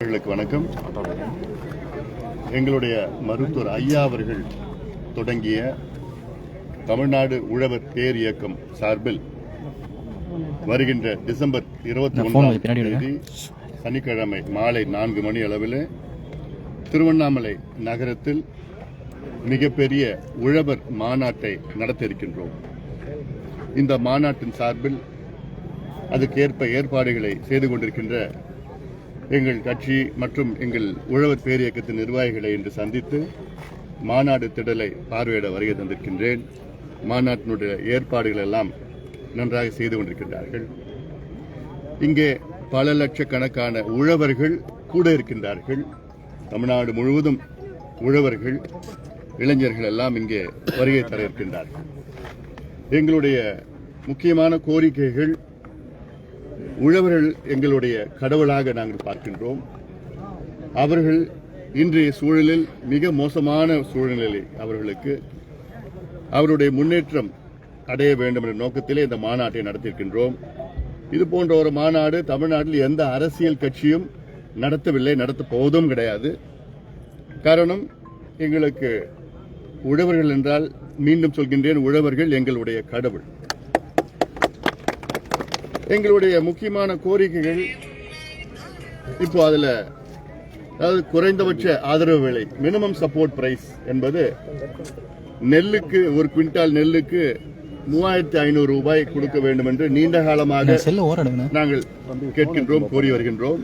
அவர்களுக்கு வணக்கம் எங்களுடைய மருத்துவர் ஐயா அவர்கள் தொடங்கிய தமிழ்நாடு உழவர் பேர் இயக்கம் சார்பில் வருகின்ற டிசம்பர் இருபத்தி ஒன்றாம். தேதி சனிக்கிழமை மாலை நான்கு மணி அளவில் திருவண்ணாமலை நகரத்தில் மிகப்பெரிய உழவர் மாநாட்டை நடத்த இருக்கின்றோம் இந்த மாநாட்டின் சார்பில் அதுக்கேற்ப ஏற்பாடுகளை செய்து கொண்டிருக்கின்ற எங்கள் கட்சி மற்றும் எங்கள் உழவர் பேரியக்கத்தின் நிர்வாகிகளை இன்று சந்தித்து மாநாடு திடலை பார்வையிட வருகை தந்திருக்கின்றேன். மாநாட்டினுடைய ஏற்பாடுகள் எல்லாம் நன்றாக செய்து கொண்டிருக்கின்றார்கள். இங்கே பல லட்சக்கணக்கான உழவர்கள் கூட இருக்கின்றார்கள். தமிழ்நாடு முழுவதும் உழவர்கள் இளைஞர்கள் எல்லாம் இங்கே வருகை தர இருக்கின்றார்கள். எங்களுடைய முக்கியமான கோரிக்கைகள் உழவர்கள் எங்களுடைய கடவுளாக நாங்கள் பார்க்கின்றோம். அவர்கள் இன்றைய சூழலில் மிக மோசமான சூழ்நிலை அவர்களுக்கு அவருடைய முன்னேற்றம் அடைய வேண்டும் என்ற நோக்கத்திலே இந்த மாநாட்டை நடத்தியிருக்கின்றோம். இது போன்ற ஒரு மாநாடு தமிழ்நாட்டில் எந்த அரசியல் கட்சியும் நடத்தவில்லை நடத்த போவதும் கிடையாது. காரணம் எங்களுக்கு உழவர்கள் என்றால் மீண்டும் சொல்கின்றேன் உழவர்கள் எங்களுடைய கடவுள். எங்களுடைய முக்கியமான கோரிக்கைகள் இப்போ அதுல அதாவது குறைந்தபட்ச ஆதரவு விலை மினிமம் சப்போர்ட் பிரைஸ் என்பது நெல்லுக்கு ஒரு குவிண்டால் நெல்லுக்கு மூவாயிரத்தி ஐநூறு ரூபாய் கொடுக்க வேண்டும் என்று நீண்ட காலமாக நாங்கள் கேட்கின்றோம் கோரி வருகின்றோம்.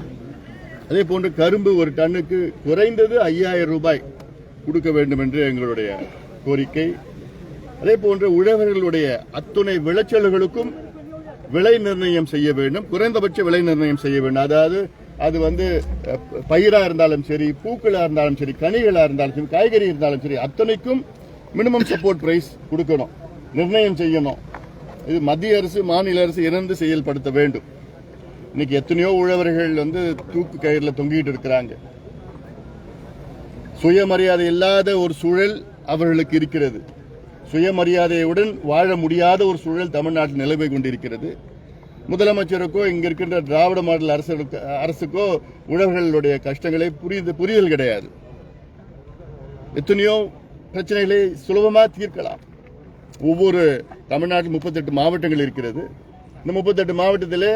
அதே போன்று கரும்பு ஒரு டன்னுக்கு குறைந்தது ஐயாயிரம் ரூபாய் கொடுக்க வேண்டும் என்று எங்களுடைய கோரிக்கை. அதே போன்று உழவர்களுடைய அத்துணை விளைச்சல்களுக்கும் விலை நிர்ணயம் செய்ய வேண்டும். குறைந்தபட்ச விலை நிர்ணயம் செய்ய வேண்டும். அதாவது அது வந்து பயிராக இருந்தாலும் சரி பூக்களாக இருந்தாலும் சரி கனிகளாக இருந்தாலும் சரி காய்கறி இருந்தாலும் சரி அத்தனைக்கும் மினிமம் சப்போர்ட் பிரைஸ் கொடுக்கணும். நிர்ணயம் செய்யணும். இது மத்திய அரசு மாநில அரசு இணைந்து செயல்படுத்த வேண்டும். இன்னைக்கு எத்தனையோ உழவர்கள் வந்து தூக்கு கயிறில் தொங்கிட்டு இருக்கிறாங்க. சுயமரியாதை இல்லாத ஒரு சூழல் அவர்களுக்கு இருக்கிறது. சுயமரியாதையுடன் வாழ முடியாத ஒரு சூழல் தமிழ்நாட்டில் நிலவை கொண்டிருக்கிறது. முதலமைச்சருக்கோ இங்க இருக்கின்ற திராவிட மாடல் அரசுக்கு அரசுக்கோ உழவர்களுடைய கஷ்டங்களை புரிந்து புரிதல் கிடையாது. எத்தனையோ பிரச்சனைகளை சுலபமாக தீர்க்கலாம். ஒவ்வொரு தமிழ்நாட்டில் முப்பத்தெட்டு மாவட்டங்கள் இருக்கிறது. இந்த முப்பத்தெட்டு மாவட்டத்திலே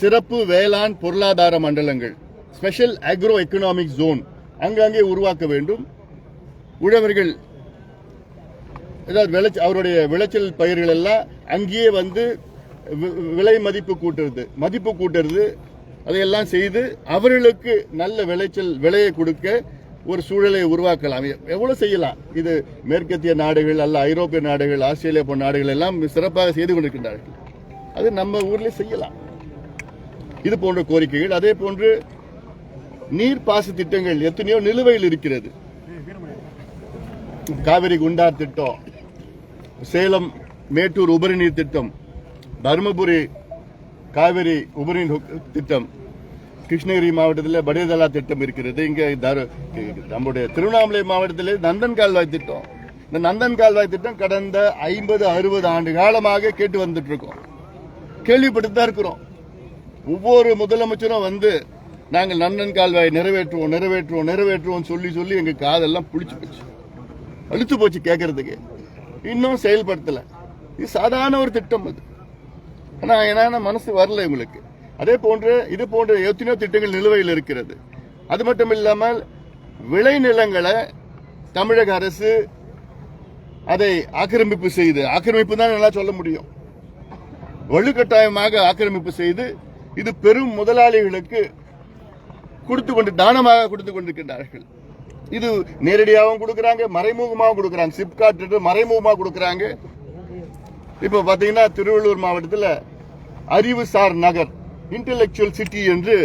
சிறப்பு வேளாண் பொருளாதார மண்டலங்கள் ஸ்பெஷல் அக்ரோ எக்கனாமிக் ஜோன் அங்கங்கே உருவாக்க வேண்டும். உழவர்கள் ஏதாவது விளைச்ச அவருடைய விளைச்சல் பயிர்கள் எல்லாம் அங்கேயே வந்து விலை மதிப்பு கூட்டுறது. மதிப்பு கூட்டுறது. அதையெல்லாம் செய்து அவர்களுக்கு நல்ல விளைச்சல் விலையை கொடுக்க ஒரு சூழலை உருவாக்கலாம். எவ்வளோ எவ்வளவு செய்யலாம்? இது மேற்கத்திய நாடுகள் அல்ல ஐரோப்பிய நாடுகள் ஆஸ்திரேலியா போன்ற நாடுகள் எல்லாம் சிறப்பாக செய்து கொண்டிருக்கின்றார்கள். அது நம்ம ஊர்ல செய்யலாம். இது போன்ற கோரிக்கைகள். அதே போன்று நீர் பாச திட்டங்கள் எத்தனையோ நிலுவையில் இருக்கிறது. காவிரி குண்டார் திட்டம். சேலம் மேட்டூர் உபரி நீர் திட்டம் தருமபுரி காவிரி உபரி நீர் திட்டம் கிருஷ்ணகிரி மாவட்டத்தில் படேதலா திட்டம் இருக்கிறது. இங்கே தரு- நம்முடைய திருவண்ணாமலை மாவட்டத்தில் நந்தன் கால்வாய் திட்டம். இந்த நந்தன் கால்வாய் திட்டம் கடந்த ஐம்பது அறுபது ஆண்டு காலமாக கேட்டு வந்துட்டு இருக்கோம் கேள்விப்பட்டு தான் இருக்கிறோம். ஒவ்வொரு முதலமைச்சரும் வந்து நாங்கள் நந்தன் கால்வாய் நிறைவேற்றுவோம் நிறைவேற்றுவோம் நிறைவேற்றுவோம் சொல்லி சொல்லி எங்கள் காதெல்லாம் புளிச்சு போச்சு. அழுத்து போச்சு கேட்கறதுக்கு இன்னும் செயல்படுத்தலை. இது சாதாரண ஒரு திட்டம் அது. ஆனால் என்னன்னா மனசு வரல இவங்களுக்கு. அதே போன்று இது போன்ற எத்தனையோ திட்டங்கள் நிலுவையில் இருக்கிறது. அது மட்டும் இல்லாமல் விளைநிலங்களை தமிழக அரசு அதை ஆக்கிரமிப்பு செய்து ஆக்கிரமிப்பு தான் நல்லா சொல்ல முடியும். வலுக்கட்டாயமாக ஆக்கிரமிப்பு செய்து இது பெரும் முதலாளிகளுக்கு கொடுத்து கொண்டு தானமாக கொடுத்து கொண்டிருக்கின்றார்கள் இது நேரடியாகவும் கொடுக்குறாங்க மறைமுகமாகவும் கொடுக்குறாங்க. சிப்காட் மறைமுகமாக கொடுக்குறாங்க. இப்போ பார்த்தீங்கன்னா திருவள்ளூர் மாவட்டத்தில் அறிவுசார் நகர் இன்டெலெக்சுவல் சிட்டி என்று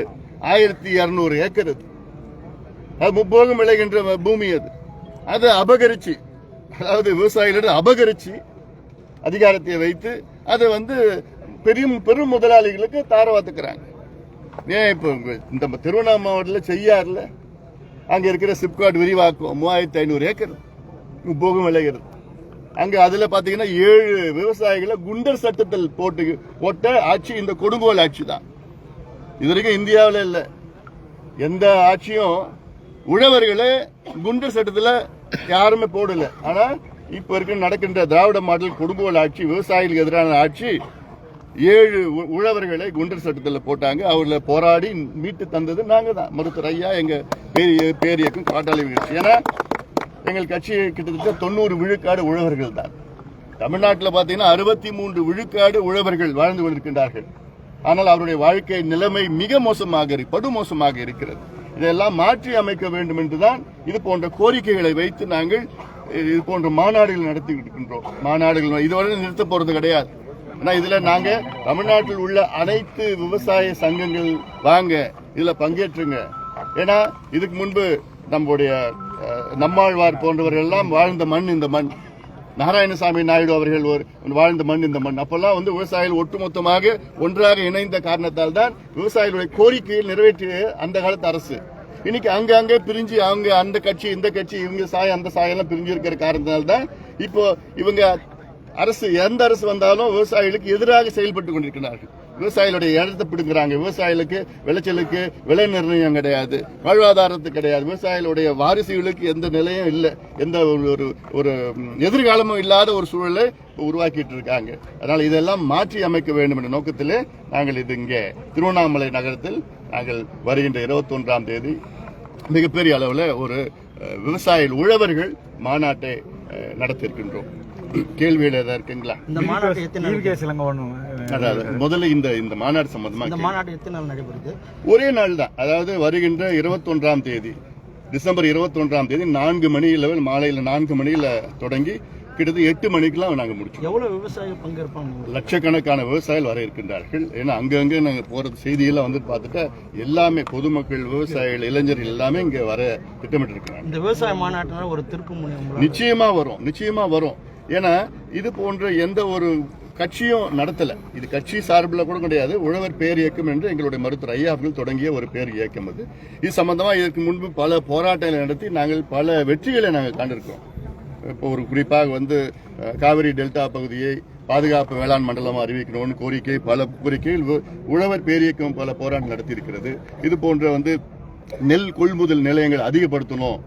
ஆயிரத்தி இரநூறு ஏக்கர் அது. அது முப்போகம் விளைகின்ற பூமி அது. அதை அபகரிச்சு அதாவது விவசாயிகளிடம் அபகரிச்சு அதிகாரத்தை வைத்து அதை வந்து பெரிய பெரும் முதலாளிகளுக்கு தாரவாத்துக்கிறாங்க ஏன் இப்போ இந்த திருவண்ணாமலை மாவட்டத்தில் செய்யாறுல அங்கே இருக்கிற சிப்காட் விரிவாக்கம் மூவாயிரத்தி ஐநூறு ஏக்கர். போகும் விளைகிறது. அங்கே அதில் பார்த்தீங்கன்னா ஏழு விவசாயிகளை குண்டர் சட்டத்தில் போட்டு போட்ட ஆட்சி இந்த கொடுங்கோல் ஆட்சி தான். இது வரைக்கும் இந்தியாவில் இல்லை. எந்த ஆட்சியும் உழவர்களை குண்டர் சட்டத்தில் யாருமே போடலை. ஆனால் இப்போ இருக்க நடக்கின்ற திராவிட மாடல் கொடுங்கோல் ஆட்சி விவசாயிகளுக்கு எதிரான ஆட்சி ஏழு உ- உழவர்களை குண்டர் சட்டத்தில் போட்டாங்க. அவர்களை போராடி மீட்டு தந்தது நாங்கள் தான். மருத்துவர் ஐயா எங்கள் பேரிய பேரியக்கும் காட்டாளி கட்சி ஏன்னா எங்கள் கட்சி கிட்டத்தட்ட தொண்ணூறு விழுக்காடு உழவர்கள் தான். தமிழ்நாட்டில் பார்த்தீங்கன்னா அறுபத்தி மூன்று விழுக்காடு உழவர்கள் வாழ்ந்து கொண்டிருக்கின்றார்கள். ஆனால் அவருடைய வாழ்க்கை நிலைமை மிக மோசமாக இரு- படு மோசமாக இருக்கிறது. இதெல்லாம் மாற்றி அமைக்க வேண்டும் என்றுதான் இது போன்ற கோரிக்கைகளை வைத்து நாங்கள் இது போன்ற மாநாடுகள் நடத்தி இருக்கின்றோம். மாநாடுகள் இதுவரை நிறுத்த போறது கிடையாது. ஆனால் இதில் நாங்கள் தமிழ்நாட்டில் உள்ள அனைத்து விவசாய சங்கங்கள் வாங்க இதில் பங்கேற்றுங்க. ஏன்னா இதுக்கு முன்பு நம்முடைய நம்மாழ்வார் போன்றவர்கள் எல்லாம் வாழ்ந்த மண் இந்த மண். நாராயணசாமி நாயுடு அவர்கள் ஒரு வாழ்ந்த மண் இந்த மண். அப்பெல்லாம் வந்து விவசாயிகள் ஒட்டுமொத்தமாக ஒன்றாக இணைந்த காரணத்தால் தான் விவசாயிகளுடைய கோரிக்கையை நிறைவேற்றிய அந்த காலத்து அரசு. இன்னைக்கு அங்கே அங்கே பிரிஞ்சு அவங்க அந்த கட்சி இந்த கட்சி இவங்க சாயம் அந்த சாயெல்லாம் பிரிஞ்சு இருக்கிற காரணத்தால் தான் இப்போ இவங்க அரசு எந்த அரசு வந்தாலும் விவசாயிகளுக்கு எதிராக செயல்பட்டு கொண்டிருக்கிறார்கள். விவசாயிகளுடைய இடத்தை பிடுங்குறாங்க. விவசாயிகளுக்கு விளைச்சலுக்கு விலை நிர்ணயம் கிடையாது வாழ்வாதாரத்து கிடையாது. விவசாயிகளுடைய வாரிசுகளுக்கு எந்த நிலையும் இல்லை. எந்த ஒரு ஒரு ஒரு எதிர்காலமும் இல்லாத ஒரு சூழலை உருவாக்கிட்டு இருக்காங்க. அதனால் இதெல்லாம் மாற்றி அமைக்க வேண்டும் என்ற நோக்கத்திலே நாங்கள் இது இங்கே திருவண்ணாமலை நகரத்தில் நாங்கள் வருகின்ற இருபத்தொன்றாம் தேதி மிகப்பெரிய அளவில் ஒரு அஹ், விவசாயிகள் உழவர்கள் மாநாட்டை நடத்திருக்கின்றோம் நடத்தியிருக்கின்றோம். கேள்வியில் ஏதாவது இருக்குங்களா? இந்த எத்தனை ஒன்றும் அதாவது முதல்ல இந்த இந்த மாநாடு சம்பந்தமா இந்த. மாநாட்டு எத்தனை நாள் நடைபெறுது? ஒரே நாள் தான். அதாவது வருகின்ற இருபத்தொன்றாம் தேதி டிசம்பர் இருபத்தொன்றாம் தேதி நான்கு மணி லெவல் மாலையில் நான்கு மணியில தொடங்கி கிட்டத்தட்ட எட்டு மணிக்கெல்லாம் நாங்கள் முடிச்சோம் எவ்வளவு விவசாயிகள் பங்கேற்பாங்க லட்சக்கணக்கான விவசாயிகள் வர இருக்கின்றார்கள். ஏன்னா அங்கங்க நாங்கள் போறது செய்தியெல்லாம் வந்து பார்த்துட்டா எல்லாமே பொதுமக்கள் விவசாயிகள் இளைஞர்கள் எல்லாமே இங்க வர திட்டமிட்டு இருக்கிறாங்க இந்த விவசாய மாநாட்டினால ஒரு திருப்பு முனை நிச்சயமா வரும். நிச்சயமா வரும். ஏன்னா இது போன்ற எந்த ஒரு கட்சியும் நடத்தல. இது கட்சி சார்பில் கூட கிடையாது. உழவர் பேர் இயக்கம் என்று எங்களுடைய மருத்துவர் ஐயா அவர்கள் தொடங்கிய ஒரு பேர் இயக்கம் அது. இது சம்பந்தமா இதற்கு முன்பு பல போராட்டங்களை நடத்தி நாங்கள் பல வெற்றிகளை நாங்கள் கண்டிருக்கோம் இப்போ ஒரு குறிப்பாக வந்து காவிரி டெல்டா பகுதியை பாதுகாப்பு வேளாண் மண்டலமாக அறிவிக்கணும்னு கோரிக்கை பல கோரிக்கைகள் உழவர் பேரியக்கம் பல போராட்டம் நடத்தியிருக்கிறது. இது போன்ற வந்து நெல் கொள்முதல் நிலையங்கள் அதிகப்படுத்தணும்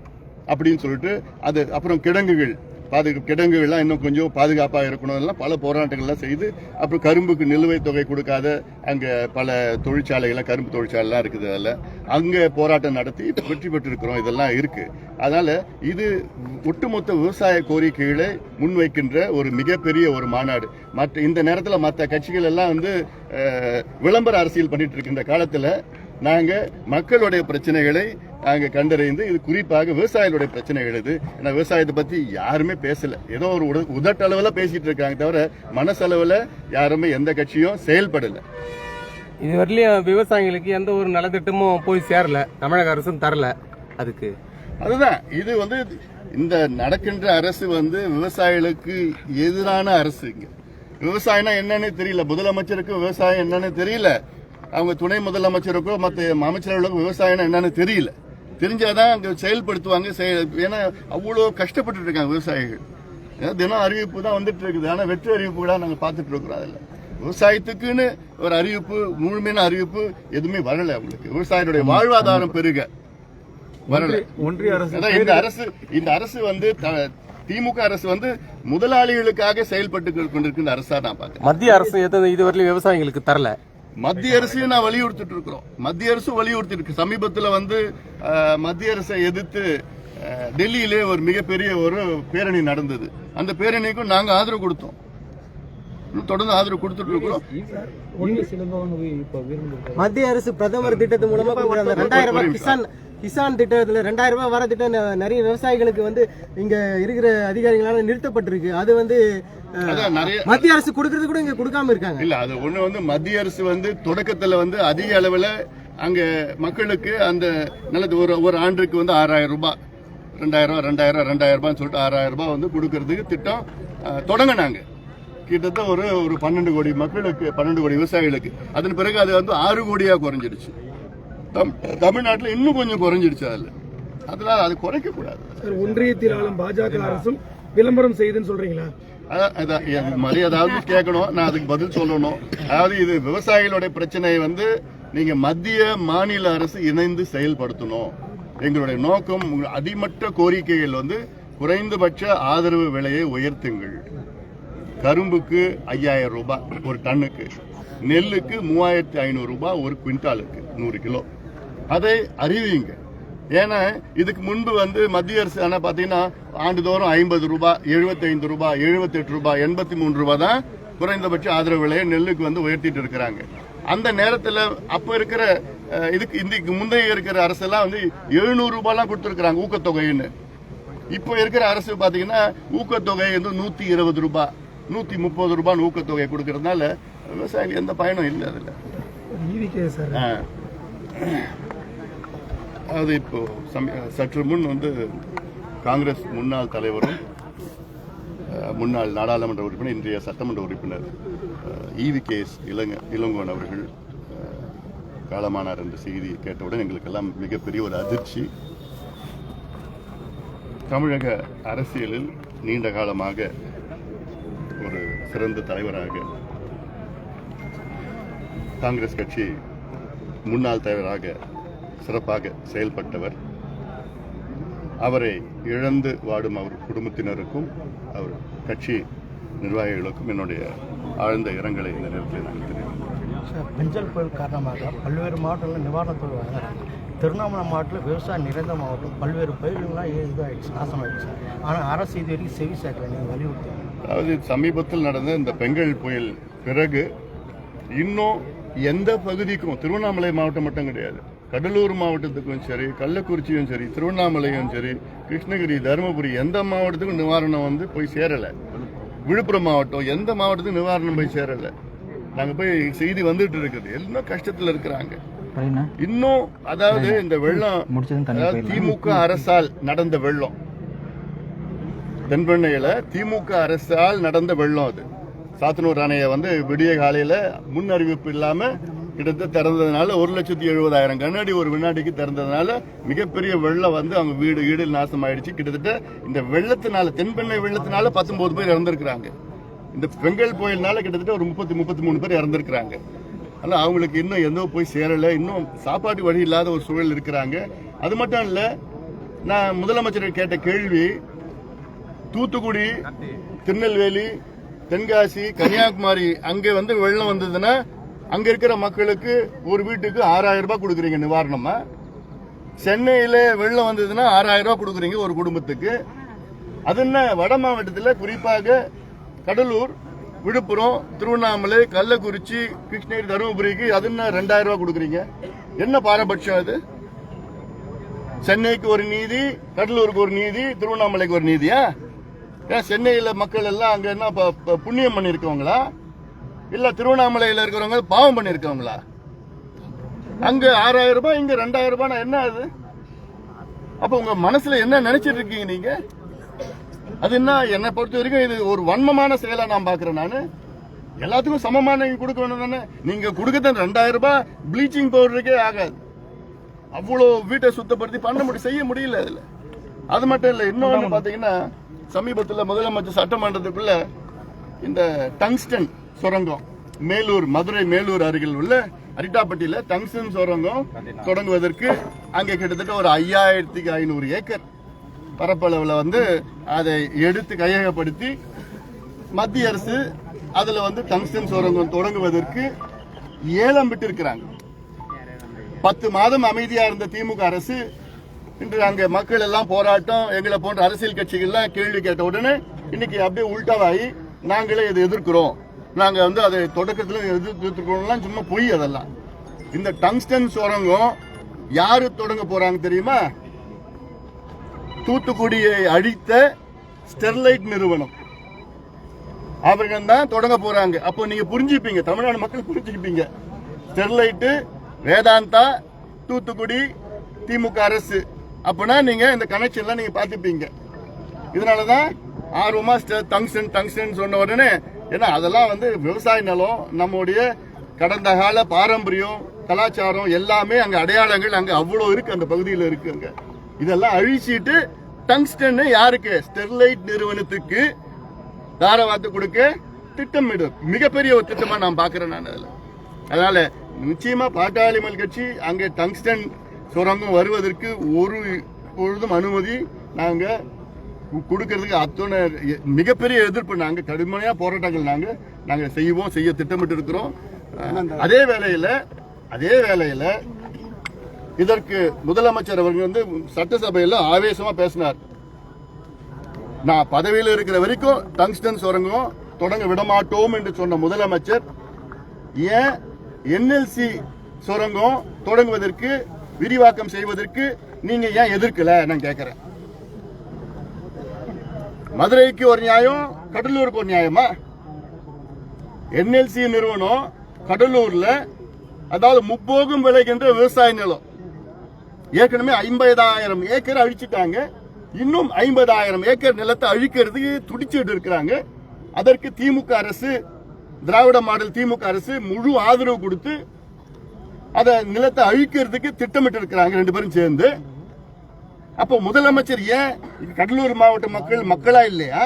அப்படின்னு சொல்லிட்டு அது அப்புறம் கிடங்குகள் பாதுகா கிடங்குகள்லாம் இன்னும் கொஞ்சம் பாதுகாப்பாக இருக்கணும். எல்லாம் பல போராட்டங்கள்லாம் செய்து அப்புறம் கரும்புக்கு நிலுவைத் தொகை கொடுக்காத அங்கே பல தொழிற்சாலைகள்லாம் கரும்பு தொழிற்சாலைலாம் இருக்குது அதில். அங்கே போராட்டம் நடத்தி வெற்றி பெற்றிருக்கிறோம். இதெல்லாம் இருக்குது அதனால் இது ஒட்டுமொத்த விவசாய கோரிக்கைகளை முன்வைக்கின்ற ஒரு மிகப்பெரிய ஒரு மாநாடு. மற்ற இந்த நேரத்தில் மற்ற கட்சிகள் எல்லாம் வந்து விளம்பர அரசியல் பண்ணிட்டு இருக்கின்ற காலத்தில் நாங்கள் மக்களுடைய பிரச்சனைகளை நாங்க கண்டறிந்து இது குறிப்பாக விவசாயிகளுடைய பிரச்சனைகள் இது ஏன்னா விவசாயத்தை பத்தி யாருமே பேசல. ஏதோ ஒரு உட- உதட்டளவுல பேசிட்டு இருக்காங்க தவிர மனசளவுல யாருமே எந்த கட்சியும் செயல்படல. இதுவரையிலும் விவசாயிகளுக்கு எந்த ஒரு நலத்திட்டமும் போய் சேரல. தமிழக அரசும் தரல அதுக்கு. அதுதான். இது வந்து இந்த நடக்கின்ற அரசு வந்து விவசாயிகளுக்கு எதிரான அரசு இங்க. விவசாயம்னா என்னன்னு தெரியல. முதலமைச்சருக்கு விவசாயம் என்னன்னு தெரியல. அவங்க துணை முதலமைச்சருக்கோ மற்ற அமைச்சர்களுக்கோ விவசாயம்னா என்னன்னு தெரியல. தெரிஞ்சாதான் அங்க செயல்படுத்துவாங்க செய- ஏன்னா அவ்வளோ கஷ்டப்பட்டு இருக்காங்க விவசாயிகள். ஏன்னா தினம் அறிவிப்பு தான் வந்துட்டு இருக்குது. ஆனா வெற்றி அறிவிப்புகளா நாங்க பார்த்துட்டு இருக்கிறோம் அதுல. விவசாயத்துக்குன்னு ஒரு அறிவிப்பு முழுமையான அறிவிப்பு எதுவுமே வரல அவங்களுக்கு. விவசாயிகளுடைய வாழ்வாதாரம் பெருக. வரல. ஒன்றிய அரசு இந்த அரசு இந்த அரசு வந்து த- திமுக அரசு வந்து முதலாளிகளுக்காக செயல்பட்டு கொண்டிருக்கின்ற அரசா நான் பார்க்கிறேன். மத்திய அரசு எதுவும் இதுவரையிலும் விவசாயிகளுக்கு தரல. மத்திய அரசையும் நான் வலியுறுத்திட்டு இருக்கிறோம் மத்திய அரசு வலியுறுத்தி இருக்கு சமீபத்துல வந்து மத்திய அரசை எதிர்த்து டெல்லியிலே ஒரு மிகப்பெரிய ஒரு பேரணி நடந்தது அந்த பேரணிக்கும் நாங்க ஆதரவு கொடுத்தோம் தொடர்ந்து ஆதரவு கொடுத்துட்டு இருக்கிறோம் மத்திய அரசு பிரதமர் திட்டத்து மூலமா கிசான் திட்டத்துல ரெண்டாயிரம் ரூபாய் வர திட்டம் நிறைய விவசாயிகளுக்கு வந்து இங்க இருக்கிற அதிகாரிகளால நிறுத்தப்பட்டிருக்கு. அது வந்து நிறைய மத்திய அரசு கொடுக்கறது கூட இங்க கொடுக்காம இருக்காங்க. இல்ல அது ஒண்ணு வந்து மத்திய அரசு வந்து தொடக்கத்துல வந்து அதிக அளவுல அங்க மக்களுக்கு அந்த நல்லது ஒரு ஒரு ஆண்டுக்கு வந்து ஆறாயிரம் ரூபாய் ரெண்டாயிரம் ரூபாய் ரெண்டாயிரம் ரெண்டாயிரம் ரூபாய்னு சொல்லிட்டு ஆறாயிரம் ரூபாய் வந்து கொடுக்கறதுக்கு திட்டம் தொடங்குனாங்க. கிட்டத்தட்ட ஒரு ஒரு பன்னெண்டு கோடி மக்களுக்கு பன்னெண்டு கோடி விவசாயிகளுக்கு. அதன் பிறகு அது வந்து ஆறு கோடியா குறைஞ்சிடுச்சு. தம்- தமிழ்நாட்டுல இன்னும் கொஞ்சம் குறைஞ்சிடுச்சு அதுல. அதனால அது குறைக்க கூடாது சார் ஒன்றியத்தில் ஆளும் பாஜக அரசும் விளம்பரம் செய்யுதுன்னு சொல்றீங்களா? மாதிரி ஏதாவது கேட்கணும் நான் அதுக்கு பதில் சொல்லணும். அதாவது இது விவசாயிகளுடைய பிரச்சனை வந்து நீங்க மத்திய மாநில அரசு இணைந்து செயல்படுத்தணும். எங்களுடைய நோக்கம் அடிமட்ட கோரிக்கைகள் வந்து குறைந்தபட்ச ஆதரவு விலையை உயர்த்துங்கள். கரும்புக்கு ஐயாயிரம் ரூபாய் ஒரு டன்னுக்கு நெல்லுக்கு மூவாயிரத்தி ஐநூறு ரூபாய் ஒரு குவிண்டாலுக்கு நூறு கிலோ. அதை அறிவிங்க ஏன்னா இதுக்கு முன்பு வந்து மத்திய அரசு ஆனா பாத்தீங்கன்னா ஆண்டுதோறும் ஐம்பது ரூபாய் எழுபத்தைந்து ரூபாய் எழுபத்தெட்டு ரூபாய் எண்பத்தி மூணு ரூபாய் தான் குறைந்தபட்ச ஆதரவு விலையை நெல்லுக்கு வந்து உயர்த்திட்டு இருக்கிறாங்க. அந்த நேரத்துல அப்ப இருக்கிற இதுக்கு இதுக்கு முந்தைய இருக்கிற அரசெல்லாம் வந்து எழுநூறு ரூபாய்லாம் கொடுத்துருக்காங்க ஊக்கத்தொகைன்னு. இப்போ இருக்கிற அரசு பாத்தீங்கன்னா ஊக்கத்தொகை வந்து நூத்தி இருபது ரூபாய் நூத்தி முப்பது ரூபாய் ஊக்கத்தொகை கொடுக்கறதுனால விவசாயிகள் எந்த பயனும் இல்லை அதுல. சார். அது இப்போ சற்று முன் வந்து காங்கிரஸ் முன்னாள் தலைவரும் முன்னாள் நாடாளுமன்ற உறுப்பினர் இன்றைய சட்டமன்ற உறுப்பினர் ஈவி கேஸ் இளங்க இளங்கோன் அவர்கள் காலமானார் என்ற செய்தி கேட்டவுடன் எங்களுக்கெல்லாம் மிகப்பெரிய ஒரு அதிர்ச்சி. தமிழக அரசியலில் நீண்ட காலமாக ஒரு சிறந்த தலைவராக காங்கிரஸ் கட்சி முன்னாள் தலைவராக சிறப்பாக செயல்பட்டவர். அவரை இழந்து வாடும் அவர் குடும்பத்தினருக்கும் அவர் கட்சி நிர்வாகிகளுக்கும் என்னுடைய ஆழ்ந்த இரங்கலை இந்த நேரத்தில் நான் தெரிவிக்கிறேன் புயல் காரணமாக பல்வேறு மாவட்டங்களில் நிவாரணத் வழங்குறாங்க திருவண்ணாமலை மாவட்டத்தில் விவசாயம் நிறைந்த மாவட்டம். பல்வேறு பயிர்கள்லாம் இதாகிடுச்சு நாசமாயிடுச்சு? ஆனால் அரசு இது வரைக்கும் செவி சேர்க்கல நீங்கள் வலியுறுத்தி அதாவது சமீபத்தில் நடந்த இந்த பெங்கல் புயல் பிறகு இன்னும் எந்த பகுதிக்கும் திருவண்ணாமலை மாவட்டம் மட்டும் கிடையாது கடலூர் மாவட்டத்துக்கும் சரி கள்ளக்குறிச்சியும் சரி திருவண்ணாமலையும் சரி கிருஷ்ணகிரி தருமபுரி எந்த மாவட்டத்துக்கும் நிவாரணம் வந்து போய் சேரல. விழுப்புரம் மாவட்டம் எந்த மாவட்டத்துக்கும் நிவாரணம் போய் சேரல. நாங்க போய் செய்தி வந்துட்டு இருக்குது. எல்லாம் கஷ்டத்துல இருக்கிறாங்க. இன்னும் அதாவது இந்த வெள்ளம் திமுக அரசால் நடந்த வெள்ளம். தென்பெண்ணையில திமுக அரசால் நடந்த வெள்ளம் அது. சாத்தனூர் அணையை வந்து விடிய காலையில முன் அறிவிப்பு இல்லாம கிட்டத்தட்ட திறந்ததுனால ஒரு லட்சத்தி எழுபதாயிரம் கண்ணாடி ஒரு வினாடிக்கு திறந்ததுனால மிகப்பெரிய வெள்ளம் வந்து அவங்க வீடு வீடு நாசம் ஆயிடுச்சு கிட்டத்தட்ட இந்த வெள்ளத்தினால தென்பெண்ணை வெள்ளத்தினால பத்தொன்பது பேர் இறந்திருக்கிறாங்க. இந்த பெங்கல் புயல்னால கிட்டத்தட்ட ஒரு முப்பத்தி முப்பத்தி மூணு பேர் இறந்திருக்கிறாங்க. ஆனா அவங்களுக்கு இன்னும் எந்த போய் சேரல. இன்னும் சாப்பாட்டு வழி இல்லாத ஒரு சூழல் இருக்கிறாங்க. அது மட்டும் இல்ல நான் முதலமைச்சர் கேட்ட கேள்வி தூத்துக்குடி திருநெல்வேலி தென்காசி கன்னியாகுமரி அங்க வந்து வெள்ளம் வந்ததுன்னா அங்க இருக்கிற மக்களுக்கு ஒரு வீட்டுக்கு ஆறாயிரம் ரூபாய் கொடுக்குறீங்க நிவாரணமா? சென்னையில வெள்ளம் வந்ததுன்னா ஆறாயிரம் ரூபாய் கொடுக்குறீங்க ஒரு குடும்பத்துக்கு. அது என்ன? வட மாவட்டத்தில் குறிப்பாக கடலூர் விழுப்புரம் திருவண்ணாமலை கள்ளக்குறிச்சி கிருஷ்ணகிரி தருமபுரிக்கு அது என்ன ரெண்டாயிரம் ரூபாய் கொடுக்குறீங்க? என்ன பாரபட்சம் அது? சென்னைக்கு ஒரு நீதி கடலூருக்கு ஒரு நீதி திருவண்ணாமலைக்கு ஒரு நீதியா? ஏன் சென்னையில் மக்கள் எல்லாம் அங்கே என்ன ப- புண்ணியம் பண்ணியிருக்கவங்களா? இல்ல திருவண்ணாமலையில இருக்கிறவங்க பாவம் பண்ணிருக்கவங்களா? அங்க ஆறாயிரம் ரூபாய் இங்க ரெண்டாயிரம் ரூபாய் என்ன அது? அப்ப உங்க மனசுல என்ன நினைச்சிட்டு இருக்கீங்க நீங்க? அது என்ன என்னை பொறுத்த வரைக்கும் இது ஒரு வன்மமான செயலா நான் பாக்குறேன் நானு. எல்லாத்துக்கும் சமமான கொடுக்க வேணும் தானே. நீங்க கொடுக்கறது ரெண்டாயிரம் ரூபாய் ப்ளீச்சிங் பவுடருக்கே ஆகாது. அவ்வளோ வீட்டை சுத்தப்படுத்தி பண்ண முடியும் செய்ய முடியல அதுல. அது மட்டும் இல்ல இன்னொன்னு. பாத்தீங்கன்னா சமீபத்துல முதலமைச்சர் சட்டமன்றத்துக்குள்ள இந்த டங்ஸ்டன் சுரங்கம். மேலூர் மதுரை மேலூர் அருகில் உள்ள அரிட்டாப்பட்டியில டங்ஸ்டன் சுரங்கம் தொடங்குவதற்கு அங்கே கிட்டத்தட்ட ஒரு ஐயாயிரத்துக்கு ஐநூறு ஏக்கர் பரப்பளவுல வந்து அதை எடுத்து கையகப்படுத்தி மத்திய அரசு அதுல வந்து டங்ஸ்டன் சுரங்கம் தொடங்குவதற்கு ஏலம் விட்டு இருக்கிறாங்க பத்து மாதம் அமைதியா இருந்த திமுக அரசு இன்று அங்க மக்கள் எல்லாம் போராட்டம் எங்களை போன்ற அரசியல் கட்சிகள்லாம் கேள்வி கேட்ட உடனே இன்னைக்கு அப்படியே உள்டாவாகி நாங்களே இதை எதிர்க்கிறோம். நாங்கள் வந்து அதை தொடக்கத்தில் எதிர்த்துருக்கோம்லாம் சும்மா பொய் அதெல்லாம். இந்த டங்ஸ்டன் சுரங்கம் யாரு தொடங்க போறாங்க தெரியுமா? தூத்துக்குடியை அழித்த ஸ்டெர்லைட் நிறுவனம். அவர்கள் தான் தொடங்க போறாங்க. அப்போ நீங்க புரிஞ்சுப்பீங்க தமிழ்நாடு மக்கள் புரிஞ்சுப்பீங்க ஸ்டெர்லைட்டு வேதாந்தா தூத்துக்குடி திமுக அரசு. அப்படின்னா நீங்க இந்த கனெக்ஷன்லாம் நீங்க பார்த்துப்பீங்க. இதனாலதான் ஆர்வமா ஸ்டெ- டங்ஸ்டன் டங்ஸ்டன் சொன்ன உடனே ஏன்னா அதெல்லாம் வந்து விவசாய நிலம் நம்முடைய கடந்த கால பாரம்பரியம் கலாச்சாரம் எல்லாமே அங்கே அடையாளங்கள் அங்கே அவ்வளோ இருக்கு அந்த பகுதியில் இருக்குங்க இதெல்லாம் அழிச்சிட்டு டங்ஸ்டன் யாருக்கு? ஸ்டெர்லைட் நிறுவனத்துக்கு தாரவாத்து கொடுக்க திட்டமிடு மிகப்பெரிய ஒரு திட்டமா நான் பாக்குறேன் நான் அதில். அதனால நிச்சயமா பாட்டாளிமல் கட்சி அங்கே டங்ஸ்டன் சுரங்கம் வருவதற்கு ஒரு பொழுதும் அனுமதி நாங்கள் கொடுக்கறதுக்கு அத்தனை மிகப்பெரிய எதிர்ப்பு. நாங்க கடுமையா போராட்டங்கள் நாங்க நாங்க செய்வோம் செய்ய திட்டமிட்டு இருக்கிறோம் அதே வேளையில அதே வேளையில இதற்கு முதலமைச்சர் அவர்கள் வந்து சட்டசபையில ஆவேசமா பேசினார். நான் பதவியில் இருக்கிற வரைக்கும் டங்ஸ்டன் சுரங்கம் தொடங்க விடமாட்டோம் என்று சொன்ன முதலமைச்சர் ஏன் என்எல்சி சுரங்கம் தொடங்குவதற்கு விரிவாக்கம் செய்வதற்கு நீங்க ஏன் எதிர்க்கல? நான் கேட்கிறேன் மதுரைக்கு ஒரு நியாயம் கடலூருக்கு ஒரு நியாயமா? என்எல்சி நிறுவனம் கடலூர்ல அதாவது முப்போகம் விளைகின்ற விவசாய நிலம். ஏற்கனவே ஐம்பதாயிரம் ஏக்கர் அழிச்சிட்டாங்க. இன்னும் ஐம்பதாயிரம் ஏக்கர் நிலத்தை அழிக்கிறதுக்கு துடிச்சிட்டு இருக்கிறாங்க. அதற்கு திமுக அரசு திராவிட மாடல் திமுக அரசு முழு ஆதரவு கொடுத்து அதை நிலத்தை அழிக்கிறதுக்கு திட்டமிட்டு இருக்கிறாங்க ரெண்டு பேரும் சேர்ந்து. அப்போ முதலமைச்சர் ஏன் கடலூர் மாவட்ட மக்கள் மக்களா இல்லையா?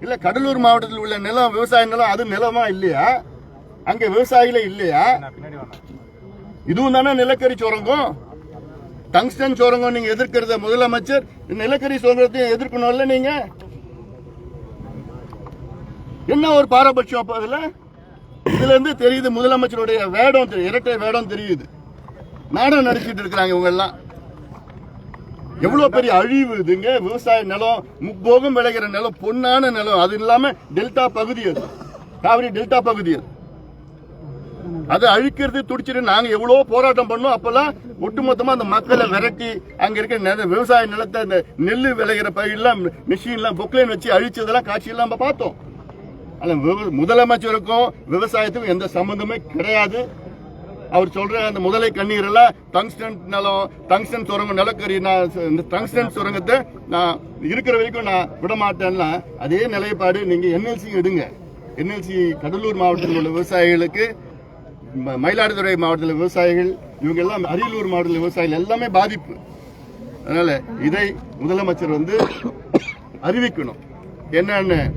இல்ல கடலூர் மாவட்டத்தில் உள்ள நிலம் விவசாய நிலம் அது நிலமா இல்லையா? அங்க விவசாயிகளே இல்லையா? இதுவும் தானே நிலக்கரி சுரங்கம்? டங்ஸ்டன் சுரங்கம் நீங்க எதிர்க்கிறத முதலமைச்சர் நிலக்கரி சுரங்கத்தையும் எதிர்க்கணும்ல நீங்க? என்ன ஒரு பாரபட்சம் அப்ப அதுல? இதுல இருந்து தெரியுது முதலமைச்சருடைய வேடம் இரட்டை வேடம் தெரியுது. நாடம் நடிச்சிட்டு இருக்கிறாங்க இவங்க எல்லாம். எவ்வளவு பெரிய அழிவு இதுங்க? விவசாய நிலம் முப்போகம் விளைகிற நிலம் பொன்னான நிலம். அது இல்லாம டெல்டா பகுதி அது. காவிரி டெல்டா பகுதி அது. அதை அழிக்கிறது துடிச்சிட்டு நாங்க எவ்வளவு போராட்டம் பண்ணோம். அப்பெல்லாம் ஒட்டுமொத்தமா அந்த மக்களை விரட்டி அங்க இருக்க விவசாய நிலத்தை இந்த நெல் விளைகிற பயிரெல்லாம் மிஷின்லாம் பொக்லைன் வச்சு அழிச்சதெல்லாம் காட்சியெல்லாம் நம்ம பார்த்தோம். ஆனா முதலமைச்சருக்கும் விவசாயத்துக்கும் எந்த சம்பந்தமே கிடையாது. அவர் சொல்ற அந்த முதலை கண்ணீர் எல்லாம் டங்ஸ்டன் நிலம் டங்ஸ்டன் சுரங்கம் நிலக்கரி நான் இந்த டங்ஸ்டன் சுரங்கத்தை நான் இருக்கிற வரைக்கும் நான் விட மாட்டேன்னா அதே நிலைப்பாடு நீங்க என்எல்சி எடுங்க. என்எல்சி கடலூர் மாவட்டத்தில் உள்ள விவசாயிகளுக்கு ம- மயிலாடுதுறை மாவட்டத்தில் விவசாயிகள் இவங்க எல்லாம் அரியலூர் மாவட்டத்தில் விவசாயிகள் எல்லாமே பாதிப்பு. அதனால இதை முதலமைச்சர் வந்து அறிவிக்கணும். என்னன்னு?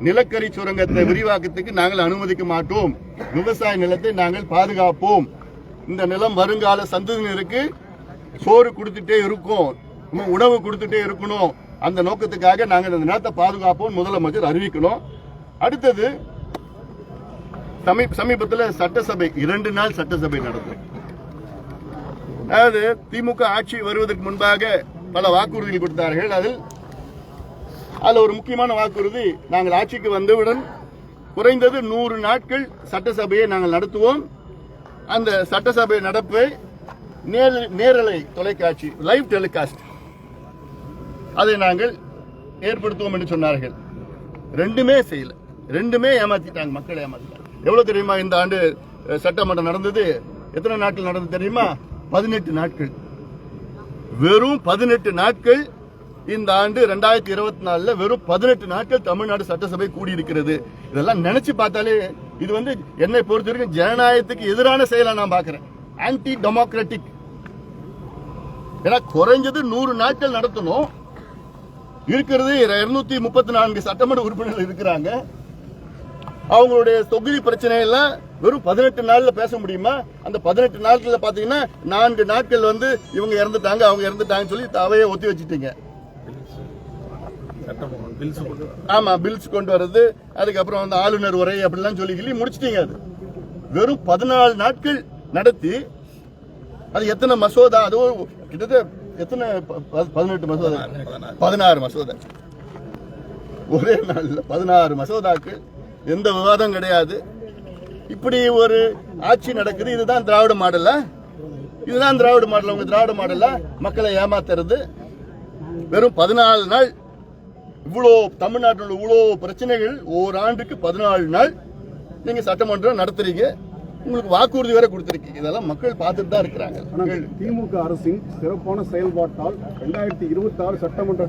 நிலக்கரி சுரங்கத்தை விரிவாக்கத்துக்கு நாங்கள் அனுமதிக்க மாட்டோம். விவசாய நிலத்தை நாங்கள் பாதுகாப்போம். இந்த நிலம் வருங்கால சந்ததியினருக்கு சோறு கொடுத்துட்டே இருக்கும். உணவு கொடுத்துட்டே இருக்கணும். அந்த நோக்கத்துக்காக நாங்கள் இந்த நிலத்தை பாதுகாப்போம் முதலமைச்சர் அறிவிக்கணும். அடுத்தது சமீப சமீபத்தில் சட்டசபை இரண்டு நாள் சட்டசபை நடக்கும். அதாவது திமுக ஆட்சி வருவதற்கு முன்பாக பல வாக்குறுதிகள் கொடுத்தார்கள். அதில் அதில் ஒரு முக்கியமான வாக்குறுதி நாங்கள் ஆட்சிக்கு வந்தவுடன் குறைந்தது நூறு நாட்கள் சட்டசபையை நாங்கள் நடத்துவோம். அந்த சட்டசபை நடப்பை நேர- நேரலை தொலைக்காட்சி லைவ் டெலிகாஸ்ட் அதை நாங்கள் ஏற்படுத்துவோம் என்று சொன்னார்கள். ரெண்டுமே செய்யல. ரெண்டுமே ஏமாத்திட்டாங்க மக்களை ஏமாத்திட்டாங்க. எவ்வளவு தெரியுமா இந்த ஆண்டு சட்டமன்றம் நடந்தது? எத்தனை நாட்கள் நடந்தது தெரியுமா? பதினெட்டு நாட்கள். வெறும் பதினெட்டு நாட்கள் இந்த ஆண்டு ரெண்டாயிரத்தி இருபத்தி நாலுல வெறும் பதினெட்டு நாட்கள் தமிழ்நாடு சட்டசபை கூடியிருக்கிறது. இதெல்லாம் நினைச்சு பார்த்தாலே இது வந்து என்னை பொறுத்த வரைக்கும் ஜனநாயகத்துக்கு எதிரான செயலா நான் பாக்குறேன் ஆன்டி டெமோக்ராட்டிக் ஏன்னா குறைஞ்சது நூறு நாட்கள் நடத்தணும். இருக்கிறது இருநூத்தி முப்பத்தி நான்கு சட்டமன்ற உறுப்பினர்கள் இருக்கிறாங்க. அவங்களுடைய தொகுதி பிரச்சனை எல்லாம் வெறும் பதினெட்டு நாள்ல பேச முடியுமா? அந்த பதினெட்டு நாட்கள்ல பாத்தீங்கன்னா நான்கு நாட்கள் வந்து இவங்க இறந்துட்டாங்க அவங்க இறந்துட்டாங்கன்னு சொல்லி அவையை ஒத்தி வச்சுட்டீங்க. ஆமா பில்ஸ் கொண்டு வர்றது அதுக்கப்புறம் வந்து ஆளுநர் உரை அப்படிலாம் சொல்லி சொல்லி முடிச்சிட்டீங்க அது. வெறும் பதினாலு நாட்கள் நடத்தி அது எத்தனை மசோதா அதுவும் கிட்டத்தட்ட எத்தனை பதினெட்டு மசோதா? பதினாறு. மசோதா. ஒரே நாள்ல பதினாறு மசோதாக்கள். எந்த விவாதம் கிடையாது. இப்படி ஒரு ஆட்சி நடக்குது. இதுதான் திராவிட மாடலா? இதுதான் திராவிட மாடல். உங்க திராவிட மாடலா? மக்களை ஏமாத்துறது. வெறும் பதினாலு நாள் இவ்வளோ தமிழ்நாட்டில் இவ்வளோ பிரச்சனைகள் ஓராண்டுக்கு பதினாலு நாள் நீங்கள் சட்டமன்றம் நடத்துறீங்க. உங்களுக்கு வாக்குறுதி வேற கொடுத்துருக்கீங்க இதெல்லாம் மக்கள் பார்த்துட்டு தான் இருக்கிறாங்க. ஆனால் திமுக அரசின் சிறப்பான செயல்பாட்டால் ரெண்டாயிரத்தி இருபத்தி ஆறு சட்டமன்ற